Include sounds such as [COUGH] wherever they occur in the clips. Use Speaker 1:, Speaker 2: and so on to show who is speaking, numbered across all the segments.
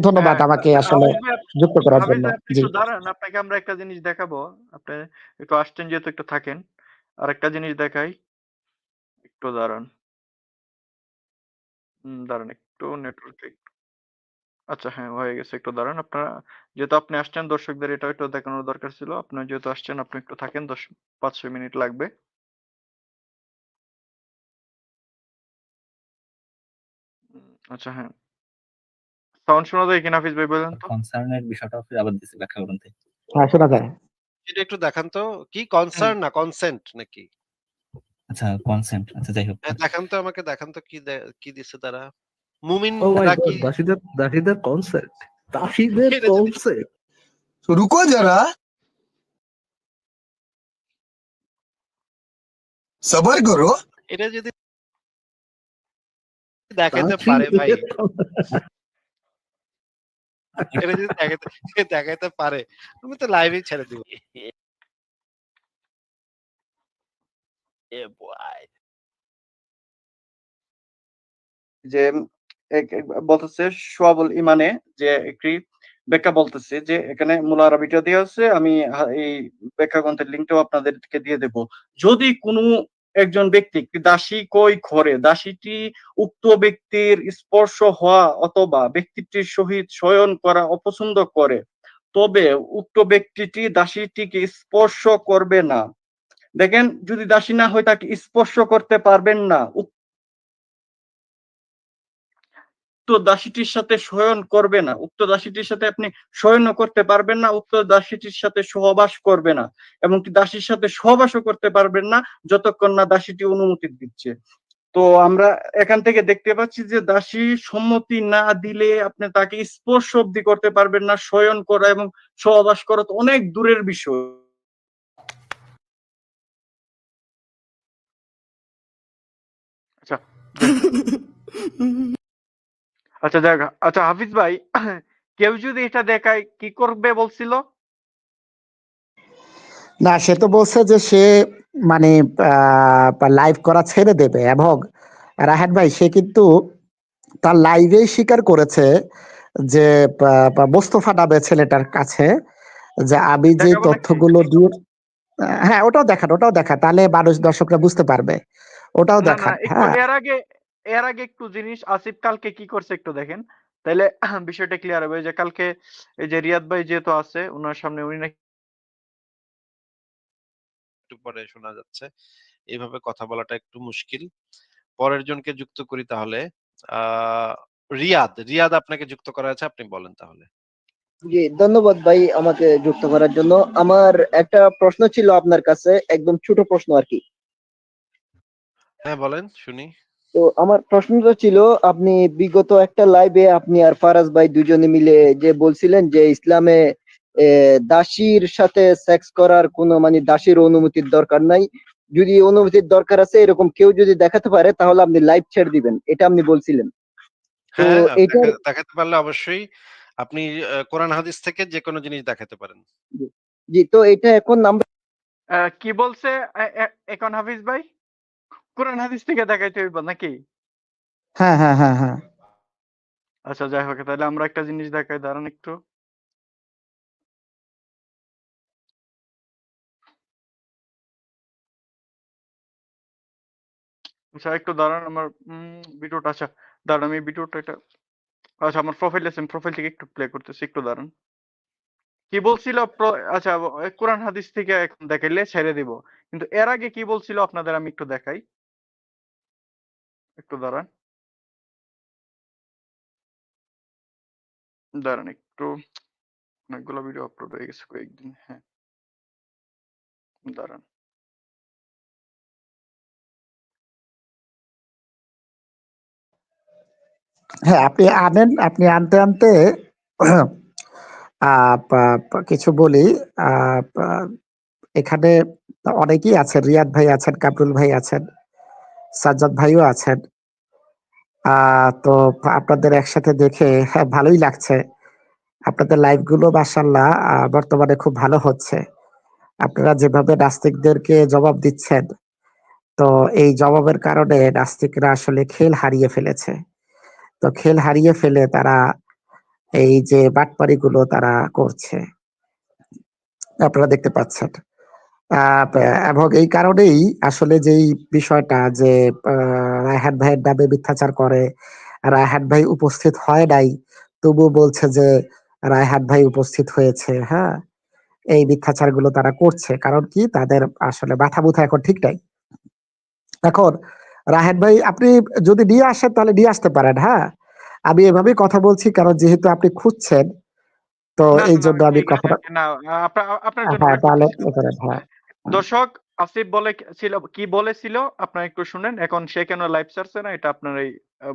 Speaker 1: ধন্যবাদ
Speaker 2: হ্যাঁ,
Speaker 1: আমাকে আসলে
Speaker 2: ভাই আপ
Speaker 1: যুক্ত করার জন্য।
Speaker 2: আপনি। একটু দাঁড়ান। আপনাকে আমরা একটা জিনিস দেখাবো। আপনি একটু আসছেন যেহেতু একটু থাকেন। আর একটা জিনিস দেখাই। একটু দাঁড়ান। দাঁড়ান একটু নেটওয়ার্কে আচ্ছা হ্যাঁ, হয়ে গেছে। একটু দাঁড়ান। আপনারা যেহেতু আপনি আসছেন দর্শকদের এটাও একটু দেখানোর দরকার ছিল। আপনারা যেহেতু আসছেন আপনি একটু থাকেন ১০ ৫-৬ মিনিট লাগবে। আচ্ছা হ্যাঁ। সাউন্ড শোনা যায় কিনা ভাই বলেন তো?
Speaker 3: কনসার্নের বিষয়টা আপনি আবার ব্যাখ্যা করুন তাই
Speaker 1: হ্যাঁ শোনা যায়।
Speaker 4: এটা একটু দেখান তো। কি কনসার্ন না কনসেন্ট নাকি?
Speaker 3: আচ্ছা কনসেন্ট আচ্ছা যাই হোক।
Speaker 4: হ্যাঁ, দেখান তো আমাকে দেখান তো কি কি দিছে তারা। মুমিন
Speaker 5: দাসিদের দাসিদের কনসেন্ট দাসিদের
Speaker 6: কনসেন্ট রুকো যারা। সবার করো।
Speaker 4: এটা যদি দেখাতে পারে ভাই। এটা যদি দেখাইতে দেখাইতে পারে আমি তো লাইভে ছেড়ে দিব।
Speaker 2: যে বলতেছে সোয়াবুল ইমানে যে একটি ব্যাখ্যা বলতেছে যে এখানে মূল আরবিটা দেওয়া আছে আমি এই ব্যাখ্যা গ্রন্থের লিঙ্কটাও আপনাদেরকে দিয়ে দেব যদি কোনো একজন ব্যক্তি দাসী কই ঘরে? দাসীটি উক্ত ব্যক্তির স্পর্শ হওয়া অথবা ব্যক্তিটির সহিত শয়ন করা অপছন্দ করে। তবে উক্ত ব্যক্তিটি দাসীটিকে স্পর্শ করবে না। দেখেন, যদি দাসী না হয়, তাকে স্পর্শ করতে পারবেন না। উক্ত দাসীটির সাথে শয়ন করবে না। উক্ত দাসীটির সাথে আপনি শয়নও করতে পারবেন না উক্ত দাসীটির সাথে সহবাস করবে না এমনকি দাসীর সাথে সহবাসও করতে পারবেন না যতক্ষণ না দাসীটি অনুমতি দিচ্ছে। তো আমরা এখান থেকে দেখতে পাচ্ছি যে দাসী সম্মতি না দিলে আপনি তাকে স্পর্শ অব্দি করতে পারবেন না শয়ন করা এবং সহবাস করা তো অনেক দূরের বিষয়। আচ্ছা। [LAUGHS] আচ্ছা যাক আচ্ছা হাফিজ ভাই কেউ যদি এটা দেখায় কি করবে বলছিল?
Speaker 1: না সে তো বলছে যে সে মানে লাইভ করা ছেড়ে দেবে এবং রাহাত ভাই সে কিন্তু তার লাইভেই স্বীকার করেছে যে মোস্তফা নামে ছেলেটার কাছে যে আমি যে? তথ্যগুলো দিয়ে হ্যাঁ ওটাও দেখান ওটাও দেখা তাহলে মানুষ দর্শকরা বুঝতে পারবে। ওটাও
Speaker 2: একটু
Speaker 1: হ্যাঁ।
Speaker 2: এর আগে এর আগে একটু জিনিস আসিফ কালকে কি করছে একটু দেখেন তাহলে [CLEARS THROAT] বিষয়টা ক্লিয়ার হবে যে কালকে এই যে রিয়াদ ভাই যেহেতু আছে ওনার সামনে উনি নাকি
Speaker 4: একটু পরে শোনা যাচ্ছে। এভাবে কথা বলাটা একটু মুশকিল। পরের জনকে যুক্ত করি তাহলে। রিয়াদ, রিয়াদ আপনাকে যুক্ত করা আছে আপনি বলেন তাহলে।
Speaker 7: জি ধন্যবাদ ভাই আমাকে যুক্ত করার জন্য আমার একটা প্রশ্ন ছিল আপনার কাছে একদম ছোট প্রশ্ন আর কি
Speaker 4: হ্যাঁ বলেন শুনি।
Speaker 7: তো আমার প্রশ্নটা ছিল আপনি বিগত একটা লাইভে আপনি আর ফারাজ ভাই দুজনে মিলে যে বলছিলেন যে ইসলামে এ, দাসীর সাথে সেক্স করার কোনো মানে দাসীর অনুমতির দরকার নাই। যদি অনুমতির দরকার আছে এরকম কেউ যদি দেখাতে পারে তাহলে আপনি লাইভ ছেড়ে দিবেন। এটা আপনি বলছিলেন। তো
Speaker 4: হ্যাঁ,
Speaker 7: এটা
Speaker 4: দেখাতে পারলে অবশ্যই আপনি কোরআন হাদিস থেকে যেকোনো জিনিস দেখাতে পারেন।
Speaker 7: জি তো এটা এখন
Speaker 2: আহ, কি বলছে এখন হাফিজ ভাই? কোরআন হাদিস থেকে দেখাইতে হইব নাকি?
Speaker 1: হ্যাঁ হ্যাঁ হ্যাঁ হ্যাঁ।
Speaker 2: আচ্ছা যাই হোক তাহলে আমরা একটা জিনিস দেখাই দাঁড়ান একটু। আচ্ছা একটু দাঁড়ান আমার ভিডিওটা আচ্ছা দাঁড়ান আমি ভিডিওটা এটা আচ্ছা আমার প্রোফাইল আছে প্রোফাইল থেকে একটু প্লে করতেছি একটু দাঁড়ান। কি বলছিল আচ্ছা কোরআন হাদিস থেকে এখন দেখাইলে ছেড়ে দিব। কিন্তু এর আগে কি বলছিল আপনাদের আমি একটু দেখাই। একটু দাঁড়ান। দাঁড়ান একটু। অনেকগুলো ভিডিও আপলোড হয়ে গেছে কয়েকদিন হ্যাঁ। দাঁড়ান।
Speaker 1: হ্যাঁ আপনি আনেন, আপনি আনতে আনতে কিছু বলি। এখানে অনেকেই আছেন, রিয়াদ ভাই আছেন, কামরুল ভাই আছেন, সাজ্জাদ ভাইও আছেন। আহ, তো আপনাদের একসাথে দেখে হ্যাঁ ভালোই লাগছে। আপনাদের লাইভগুলো মাসাল্লাহ বর্তমানে খুব ভালো হচ্ছে। আপনারা যেভাবে নাস্তিকদেরকে জবাব দিচ্ছেন তো এই জবাবের কারণে নাস্তিকরা আসলে খেল হারিয়ে ফেলেছে। তো খেল হারিয়ে ফেলে তারা এই যে বাটপারিগুলো তারা করছে। আপনারা দেখতে পাচ্ছেন। এবং এই কারণেই আসলে যেই বিষয়টা যে আহ, রায়হান ভাইয়ের নামে মিথ্যাচার করে রায়হান ভাই উপস্থিত হয় নাই তবু বলছে যে রায়হান ভাই উপস্থিত হয়েছে হ্যাঁ? এই মিথ্যাচারগুলো তারা করছে কারণ কি তাদের আসলে মাথা মুথা এখন ঠিক নাই। এখন রাহেন ভাই আপনি যদি নিয়ে আসেন তাহলে নিয়ে আসতে পারেন হ্যাঁ? আমি এভাবেই কথা বলছি কারণ যেহেতু আপনি খুঁজছেন তো এই জন্য আমি
Speaker 8: আপনার আপনার জন্য
Speaker 1: হ্যাঁ তাহলে হ্যাঁ।
Speaker 8: দর্শক আসিফ বলে ছিল কি বলেছিল? আপনারা একটু শুনেন। এখন সে কেন লাইভ ছাড়ছে না এটা আপনারাই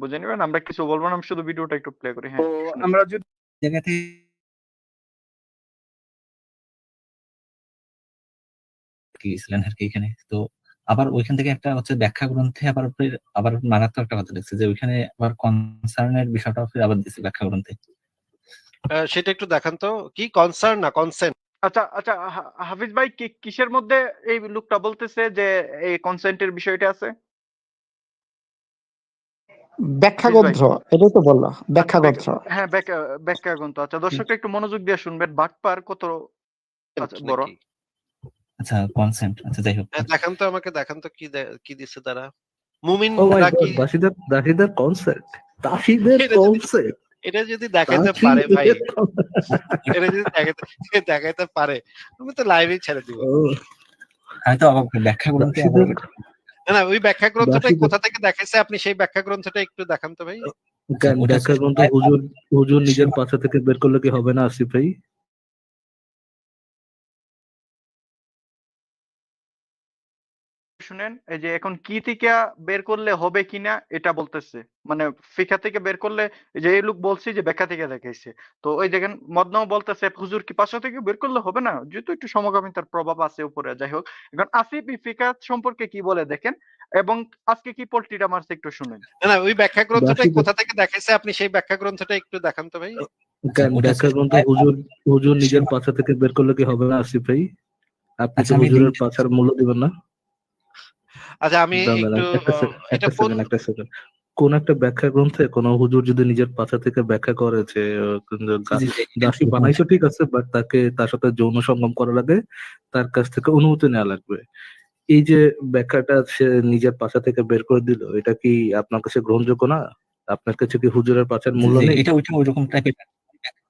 Speaker 8: বুঝে নেবেন। আমরা কিছু বলব না আমি শুধু ভিডিওটা একটু প্লে করি হ্যাঁ।
Speaker 2: আমরা যদি
Speaker 3: জায়গা থেকে গিয়েছিলেন আর কি এখানে? তো আবার ওইখান থেকে একটা হচ্ছে ব্যাখ্যা গ্রন্থে আবার আবার মারাত্মক একটা কথা লিখছে যে ওইখানে আবার কনসার্নের বিষয়টা আবার দিছে ব্যাখ্যা গ্রন্থে।
Speaker 4: আহ, সেটা একটু দেখান তো। কি কনসার্ন না কনসেন্ট
Speaker 8: আচ্ছা আচ্ছা হাফিজ ভাই কিসের মধ্যে এই লোকটা বলতেছে যে এই কনসেন্টের বিষয়টা আছে?
Speaker 1: ব্যাখ্যা গ্রন্থ এটাই তো বলল ব্যাখ্যা গ্রন্থ
Speaker 8: হ্যাঁ ব্যাখ্যা গ্রন্থ আচ্ছা দর্শকরা একটু মনোযোগ দিয়ে শুনবেন বাটপার কত আচ্ছা, বড়।
Speaker 3: আচ্ছা কনসেন্ট আচ্ছা যাই হোক।
Speaker 4: হ্যাঁ, দেখান তো আমাকে দেখান তো কি দে- কি দিচ্ছে তারা। মুমিন নাকি
Speaker 5: গড দাসীদের দাসীদের কনসেপ্ট দাসীদের কনসেপ্ট
Speaker 4: এটা যদি দেখাইতে পারে ভাই এটা যদি দেখাইতে দেখাইতে পারে তুমি তো লাইভে ছেড়ে দিব।
Speaker 3: আমি তো অবাক ব্যাখ্যা গ্রন্থে
Speaker 4: না না ওই ব্যাখ্যা গ্রন্থটা কোথা থেকে দেখাইছে? আপনি সেই ব্যাখ্যা গ্রন্থটা একটু দেখান তো ভাই।
Speaker 5: ব্যাখ্যা গ্রন্থ হুজুর হুজুর নিজের পাশা থেকে বের করলে কি হবে না আসিফ ভাই?
Speaker 8: শুনেন এই যে এখন কি থেকে বের করলে হবে কিনা এটা বলতেছে। মানে ফিকা থেকে বের করলে যে এই লোক বলছি যে ব্যাখ্যা থেকে দেখাইছে। তো ওই দেখেন মদনাও বলতেছে হুজুর কি পাশা থেকে বের করলে হবে না? যেহেতু একটু সমকামিতার প্রভাব আছে উপরে যাই হোক। এখন আসিফ ফিকা সম্পর্কে কি বলে দেখেন? এবং আজকে কি পোল্ট্রিটা মারছে একটু শুনেন।
Speaker 4: না না ওই ব্যাখ্যা গ্রন্থটা কোথা থেকে দেখাইছে আপনি সেই ব্যাখ্যা গ্রন্থটা একটু দেখান তো ভাই।
Speaker 5: ব্যাখ্যা গ্রন্থ হুজুর হুজুর নিজের পাশা থেকে বের করলে কি হবে না আসিফ ভাই? আপনি
Speaker 3: আচ্ছা,
Speaker 5: হুজুরের পাছার মূল্য দিবেন না।
Speaker 4: আচ্ছা আমি একটু এটা কোন
Speaker 5: একটা সেকেন্ড কোন একটা ব্যাখ্যা গ্রন্থে কোন হুজুর যদি নিজের পাছা থেকে ব্যাখ্যা করে যে দাসী বানাইছো ঠিক আছে বাট তাকে তার সাথে যৌন সঙ্গম করা লাগে তার কাছ থেকে অনুমতি নেওয়া লাগবে। এই যে ব্যাখ্যাটা সে নিজের পাশা থেকে বের করে দিল এটা কি আপনার কাছে গ্রহণযোগ্য না? আপনার কাছে কি হুজুরের পাচার
Speaker 3: জি,
Speaker 5: মূল্য নেই?
Speaker 3: এটা ওইরকম টাইপের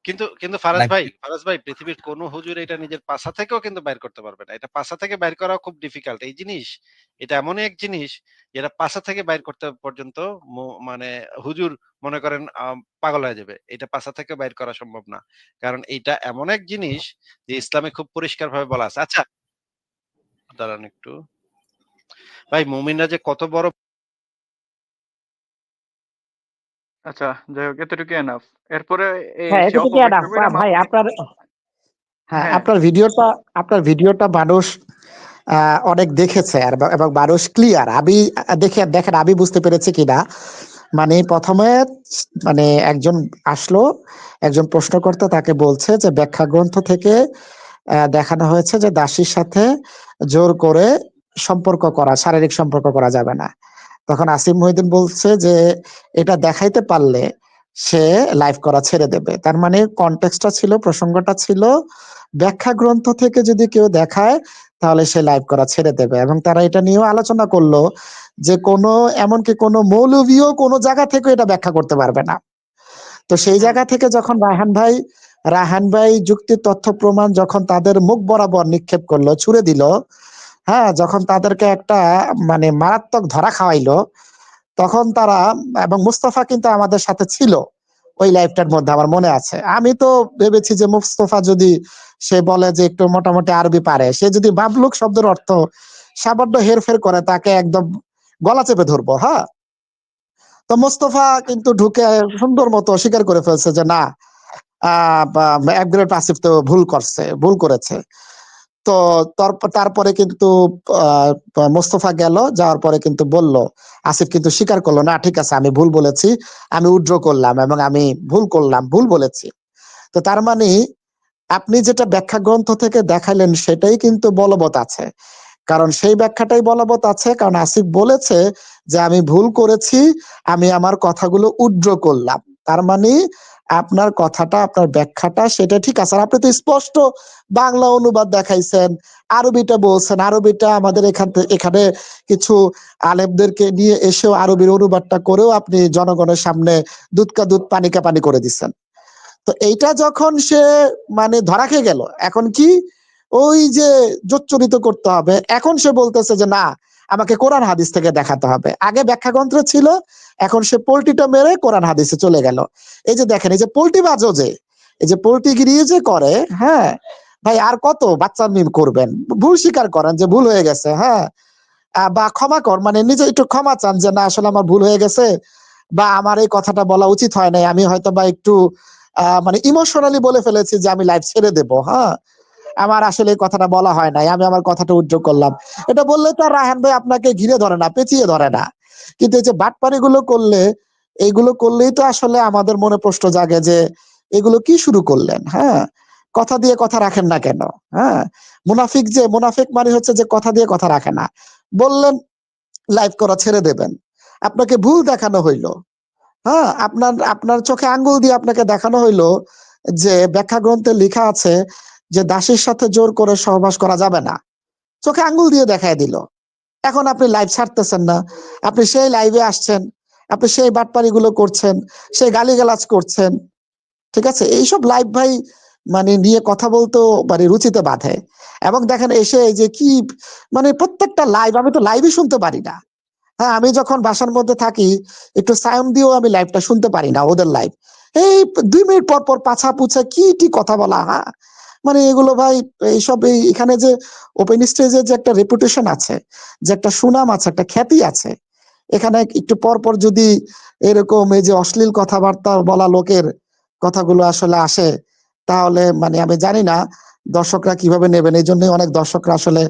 Speaker 4: কিন্তু কিন্তু ফারাজ ভাই ফারাজ ভাই পৃথিবীর কোন হুজুর এটা নিজের পাশা থেকেও কিন্তু বাইর করতে পারবে না। এটা পাশা থেকে বাইর করা খুব ডিফিকাল্ট এই জিনিস এটা এমনই এক জিনিস যেটা পাশা থেকে বাইর করতে পর্যন্ত মানে হুজুর মনে করেন পাগল হয়ে যাবে। এটা পাশা থেকে বাইর করা সম্ভব না। কারণ এটা এমন এক জিনিস যে ইসলামে খুব পরিষ্কার ভাবে বলা আছে। আচ্ছা দাঁড়ান একটু। ভাই মুমিনরা যে কত বড়
Speaker 8: আচ্ছা যাই হোক এতটুকু এনাফ এরপরে এই
Speaker 1: হ্যাঁ
Speaker 8: অপব্যাখ্যা
Speaker 1: না
Speaker 8: করে
Speaker 1: ভাই আপনার হ্যাঁ
Speaker 8: হ্যাঁ।
Speaker 1: আপনার ভিডিওটা আপনার ভিডিওটা মানুষ অনেক দেখেছে আর এবং মানুষ ক্লিয়ার আমি দেখে দেখেন আমি বুঝতে পেরেছি কিনা। মানে প্রথমে মানে একজন আসলো একজন প্রশ্নকর্তা তাকে বলছে যে ব্যাখ্যা গ্রন্থ থেকে আহ, দেখানো হয়েছে যে দাসীর সাথে জোর করে সম্পর্ক করা শারীরিক সম্পর্ক করা যাবে না। তখন আসিম মহিউদ্দিন বলছে যে, এটা দেখাইতে পারলে সে লাইভ করা ছেড়ে দেবে। তার মানে কনটেক্সটটা ছিল, প্রসঙ্গটা ছিল, ব্যাখ্যা গ্রন্থ থেকে যদি কেউ দেখায়, তাহলে সে লাইভ করা ছেড়ে দেবে। এবং তারা এটা নিয়েও আলোচনা করল যে, কোনো, এমনকি কোনো মৌলবীও কোনো জায়গা থেকে এটা ব্যাখ্যা করতে পারবে না। তো সেই জায়গা থেকে যখন রায়হান ভাই রায়হান ভাই যুক্তি তথ্য প্রমাণ যখন তাদের মুখ বরাবর নিক্ষেপ করল, ছুড়ে দিল হ্যাঁ যখন তাদেরকে একটা মানে মারাত্মক ধরা খাওয়াইলো, তখন তারা, এবং মুস্তফা কিন্তু আমাদের সাথে ছিল, ওই লাইফটার মধ্যে আমার মনে আছে। আমি তো ভেবেছি যে মুস্তফা যদি সে বলে যে একটু মোটামুটি আরবি পারে, সে যদি বাবলুক শব্দের অর্থ সামান্য হেরফের করে, তাকে একদম গলা চেপে ধরবো হ্যাঁ? তো মোস্তফা কিন্তু ঢুকে সুন্দর মতো স্বীকার করে ফেলছে যে না, আহ তো ভুল করছে, ভুল করেছে। তো তারপরে কিন্তু মোস্তফা গেল, যাওয়ার পরে কিন্তু বলল, আসিফ কিন্তু স্বীকার করল, না, ঠিক আছে, আমি ভুল বলেছি, আমি উড্র করলাম এবং আমি ভুল করলাম, ভুল বলেছি। তো তার মানে আপনি যেটা ব্যাখ্যা গ্রন্থ থেকে দেখাইলেন সেটাই কিন্তু বলবৎ আছে। কারণ সেই ব্যাখ্যাটাই বলবৎ আছে, কারণ আসিফ বলেছে যে, আমি ভুল করেছি, আমি আমার কথাগুলো উড্র করলাম। তার মানে আপনার কথাটা, আপনার ব্যাখ্যাটা সেটা ঠিক আছে। আর আপনি তো স্পষ্ট বাংলা অনুবাদ দেখাইছেন, আরবিটা বলছেন। আরবিটা আমাদের এখান থেকে এখানে কিছু আলেমদেরকে নিয়ে এসেও আরবির অনুবাদটা করেও আপনি জনগণের সামনে দুধকা দুধ পানি কা পানি করে দিচ্ছেন। তো এইটা যখন সে মানে ধরা খেয়ে গেল, এখন কি ওই যে জোচ্চরিত করতে হবে, এখন সে বলতেছে যে না আমাকে কোরআন হাদিস থেকে দেখাতে হবে। আগে ব্যাখ্যা গ্রন্থ ছিল, এখন সে পোল্টিটা মেরে কোরআন হাদিসে চলে গেল। এই যে দেখেন, এই যে পোল্টি বাজো যে, এই যে পোল্টিগিরি যে করে হ্যাঁ ভাই আর কত বাচ্চা মিম করবেন? ভুল স্বীকার করেন যে ভুল হয়ে গেছে হ্যাঁ। বা ক্ষমা কর মানে নিজে একটু ক্ষমা চান যে না, আসলে আমার ভুল হয়ে গেছে, বা আমার এই কথাটা বলা উচিত হয় নাই, আমি হয়তো বা একটু মানে ইমোশনালি বলে ফেলেছি যে আমি লাইফ ছেড়ে দেব হ্যাঁ। আমার আসলে কথাটা বলা হয় নাই, আমি আমার কথাটা উদ্যোগ করলাম। এটা বললে তো আর রায়হান ভাই আপনাকে ঘিরে ধরে না, পেঁচিয়ে ধরে না। কিন্তু এই যে বাটপারি গুলো করলে এইগুলো করলেই তো আসলে আমাদের মনে প্রশ্ন জাগে যে এগুলো কি শুরু করলেন হ্যাঁ? কথা দিয়ে কথা রাখেন না কেন হ্যাঁ? মুনাফিক যে, মুনাফিক মানে হচ্ছে যে কথা দিয়ে কথা রাখে না। বললেন, লাইভ করা ছেড়ে দেবেন। আপনাকে ভুল দেখানো হইল। হ্যাঁ? আপনার আপনার চোখে আঙ্গুল দিয়ে আপনাকে দেখানো হইল যে ব্যাখ্যা গ্রন্থে লেখা আছে যে দাসীর সাথে জোর করে সহবাস করা যাবে না। চোখে আঙ্গুল দিয়ে দেখায় দিল। এখন আপনি লাইভ ছাড়তেছেন না। আপনি সেই লাইভে আসছেন। আপনি সেই বাটপারি গুলো করছেন। সেই গালিগালাজ করছেন। ঠিক আছে? এইসব লাইভ ভাই মানে নিয়ে কথা বলতেও মানে রুচিতে বাঁধে। এবং দেখেন এসে যে কি মানে প্রত্যেকটা লাইভ আমি তো লাইভই শুনতে পারি না। হ্যাঁ আমি যখন বাসার মধ্যে থাকি, একটু সাউন্ড দিয়েও আমি লাইভটা শুনতে পারি না ওদের লাইভ এই দুই মিনিট পর পর পাছা পুছা কি টি কথা বলা হ্যাঁ? মানে এগুলো ভাই এইসব এই এখানে যে ওপেন স্টেজে যে একটা রেপুটেশন আছে, যে একটা সুনাম আছে, একটা খ্যাতি আছে, এখানে একটু পর পর যদি এরকম এই যে অশ্লীল কথাবার্তা বলা লোকের কথাগুলো আসলে আসে, তাহলে মানে আমি জানি না দর্শকরা কীভাবে নেবেন। এই জন্যই অনেক দর্শকরা আসলে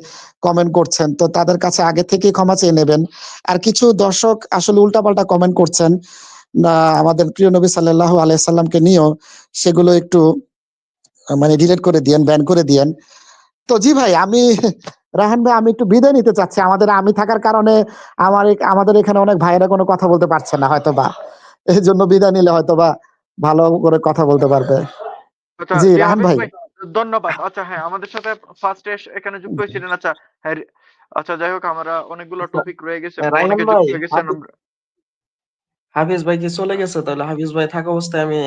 Speaker 1: কমেন্ট করছেন। তো তাদের কাছে আগে থেকেই ক্ষমা চেয়ে নেবেন। আর কিছু দর্শক আসলে উল্টাপাল্টা কমেন্ট করছেন, না, আমাদের প্রিয় নবী সাল্লাল্লাহু আলাইহি সাল্লামকে নিয়েও সেগুলো একটু মানে ডিলিট করে দিয়েন ব্যান করে দিয়েন। তো জি ভাই আমি রাহান ভাই আমি একটু বিদায় নিতে চাচ্ছি। আমাদের আমি থাকার কারণে আমার আমাদের এখানে অনেক ভাইয়েরা কোনো কথা বলতে পারছে না হয়তো বা এই জন্য বিদায় নিলে হয়তো বা ভালো করে কথা বলতে পারবে।
Speaker 8: আচ্ছা
Speaker 1: জি, রাহান ভাই।
Speaker 8: ধন্যবাদ। আচ্ছা হ্যাঁ আমাদের সাথে ফার্স্টে এখানে যুক্ত হয়েছিলেন। আচ্ছা হ্যাঁ আচ্ছা যাই হোক আমরা অনেকগুলো
Speaker 9: আচ্ছা,
Speaker 8: টপিক রয়ে গেছে
Speaker 9: রায়হান
Speaker 8: অনেকে যুক্ত হয়ে গেছেন
Speaker 9: হাফিজ- ভাই কি চলে গেছে তাহলে হাফিজ ভাই থাকা অবস্থায় আমি